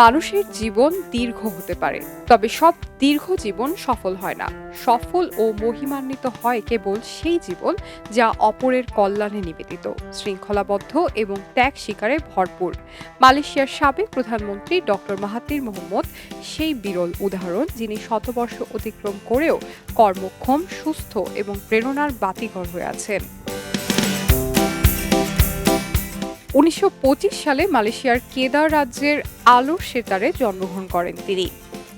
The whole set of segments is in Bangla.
মানুষের জীবন দীর্ঘ হতে পারে, তবে সব দীর্ঘ জীবন সফল হয় না। সফল ও মহিমান্বিত হয় কেবল সেই জীবন যা অপরের কল্যাণে নিবেদিত, শৃঙ্খলাবদ্ধ এবং ত্যাগ শিকারে ভরপুর। মালয়েশিয়ার সাবেক প্রধানমন্ত্রী ডক্টর মাহাতির মোহাম্মদ সেই বিরল উদাহরণ যিনি শতবর্ষ অতিক্রম করেও কর্মক্ষম, সুস্থ এবং প্রেরণার বাতিঘর হয়ে আছেন। উনিশশো সালে মালয়েশিয়ার কেদার রাজ্যের আলো সেতারে জন্মগ্রহণ করেন তিনি।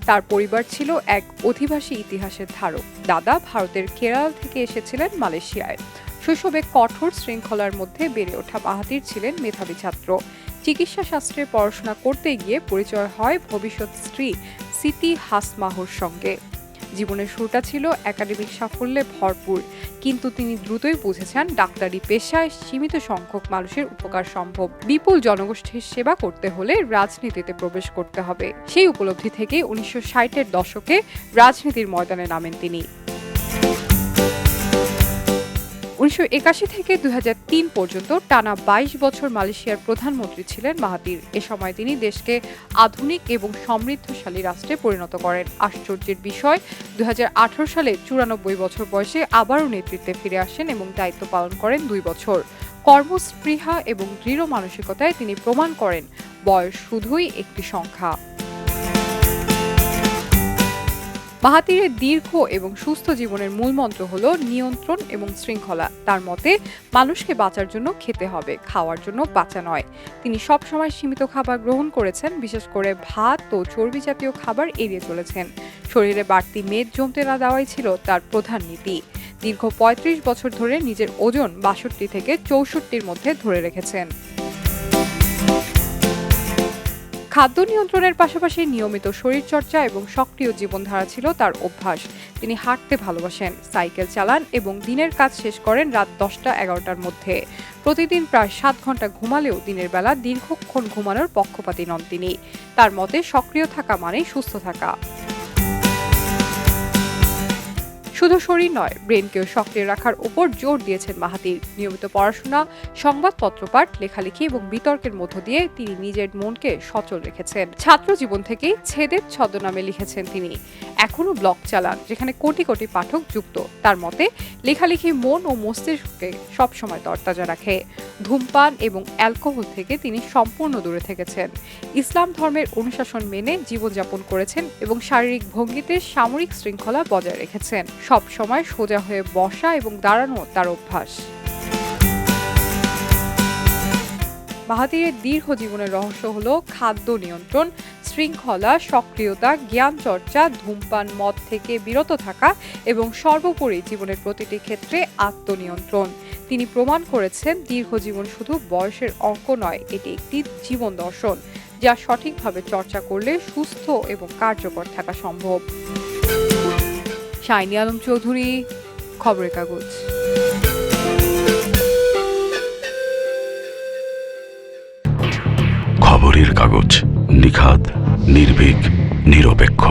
তার পরিবার ছিল এক অধিবাসী ইতিহাসের ধারক। দাদা ভারতের কেরাল থেকে এসেছিলেন মালয়েশিয়ায়। শৈশবে কঠোর শৃঙ্খলার মধ্যে বেড়ে ওঠা মাহাতির ছিলেন মেধাবী ছাত্র। চিকিৎসা শাস্ত্রে পড়াশোনা করতে গিয়ে পরিচয় হয় ভবিষ্যৎ স্ত্রী সিতি হাসমাহুর সঙ্গে। জীবনের শুরুটা ছিল একাডেমিক সাফল্যে ভরপুর। কিন্তু তিনি দ্রুতই বুঝেছেন ডাক্তারি পেশায় সীমিত সংখ্যক মানুষের উপকার সম্ভব। বিপুল জনগোষ্ঠীর সেবা করতে হলে রাজনীতিতে প্রবেশ করতে হবে। সেই উপলব্ধি থেকে উনিশশো ষাটের দশকে রাজনীতির ময়দানে নামেন তিনি। উনিশশো একাশি থেকে দুই পর্যন্ত টানা বাইশ বছর মালয়েশিয়ার প্রধানমন্ত্রী ছিলেন মাহাতির এ সময় তিনি দেশকে আধুনিক এবং সমৃদ্ধশালী রাষ্ট্রে পরিণত করেন। আশ্চর্যের বিষয়, দুই হাজার আঠারো সালে চুরানব্বই বছর বয়সে আবারও নেতৃত্বে ফিরে আসেন এবং দায়িত্ব পালন করেন দুই বছর। কর্মস্পৃহা এবং দৃঢ় মানসিকতায় তিনি প্রমাণ করেন, বয়স শুধুই একটি সংখ্যা। মাহাতিরের দীর্ঘ এবং সুস্থ জীবনের মূল মন্ত্র হল নিয়ন্ত্রণ এবং শৃঙ্খলা। তার মতে, মানুষকে বাঁচার জন্য খেতে হবে, খাওয়ার জন্য বাঁচা নয়। তিনি সব সময় সীমিত খাবার গ্রহণ করেছেন, বিশেষ করে ভাত ও চর্বি জাতীয় খাবার এড়িয়ে চলেছেন। শরীরে বাড়তি মেদ জমতে না দেওয়াই ছিল তার প্রধান নীতি। দীর্ঘ ৩৫ বছর ধরে নিজের ওজন বাষট্টি থেকে চৌষট্টির মধ্যে ধরে রেখেছেন। খাদ্য নিয়ন্ত্রণের পাশাপাশি নিয়মিত শরীরচর্চা এবং সক্রিয় জীবনধারা ছিল তার অভ্যাস। তিনি হাঁটতে ভালোবাসেন, সাইকেল চালান এবং দিনের কাজ শেষ করেন রাত দশটা এগারোটার মধ্যে। প্রতিদিন প্রায় সাত ঘণ্টা ঘুমালেও দিনের বেলা দীর্ঘক্ষণ ঘুমানোর পক্ষপাতী নন তিনি। তার মতে সক্রিয় থাকা মানেই সুস্থ থাকা। শুধু শরীর নয়, ব্রেনকেও সক্রিয় রাখার উপর জোর দিয়েছেন মাহাতির নিয়মিত পড়াশোনা, সংবাদপত্র পাঠ, লেখালেখি এবং বিতর্কের মধ্য দিয়ে তিনি নিজের মনকে সচল রেখেছেন। ছাত্র জীবন থেকেই ছেদের ছদ্মনামে লিখেছেন তিনি। এখনও ব্লগ চালান, যেখানে কোটি কোটি পাঠক যুক্ত। তার মতে, লেখালেখি মন ও মস্তিষ্ককে সবসময় তরতাজা রাখে। ধূমপান এবং অ্যালকোহল থেকে তিনি সম্পূর্ণ দূরে থেকেছেন। ইসলাম ধর্মের অনুশাসন মেনে জীবনযাপন করেছেন এবং শারীরিক ভঙ্গিতে সামরিক শৃঙ্খলা বজায় রেখেছেন। সব সময় সোজা হয়ে বসা এবং দাঁড়ানো তার অভ্যাস। মাহাতিরের দীর্ঘ জীবনের রহস্য হল খাদ্য নিয়ন্ত্রণ, শৃঙ্খলা, সক্রিয়তা, জ্ঞান চর্চা, ধূমপান, মদ থেকে বিরত থাকা এবং সর্বোপরি জীবনের প্রতিটি ক্ষেত্রে আত্মনিয়ন্ত্রণ। তিনি প্রমাণ করেছেন দীর্ঘ জীবন শুধু বয়সের অঙ্ক নয়, এটি একটি জীবন দর্শন, যা সঠিকভাবে চর্চা করলে সুস্থ এবং কার্যকর থাকা সম্ভব। শাইনি আলম চৌধুরী খবরের কাগজ। খবরের কাগজ নিখাত নির্ভীক নিরপেক্ষ।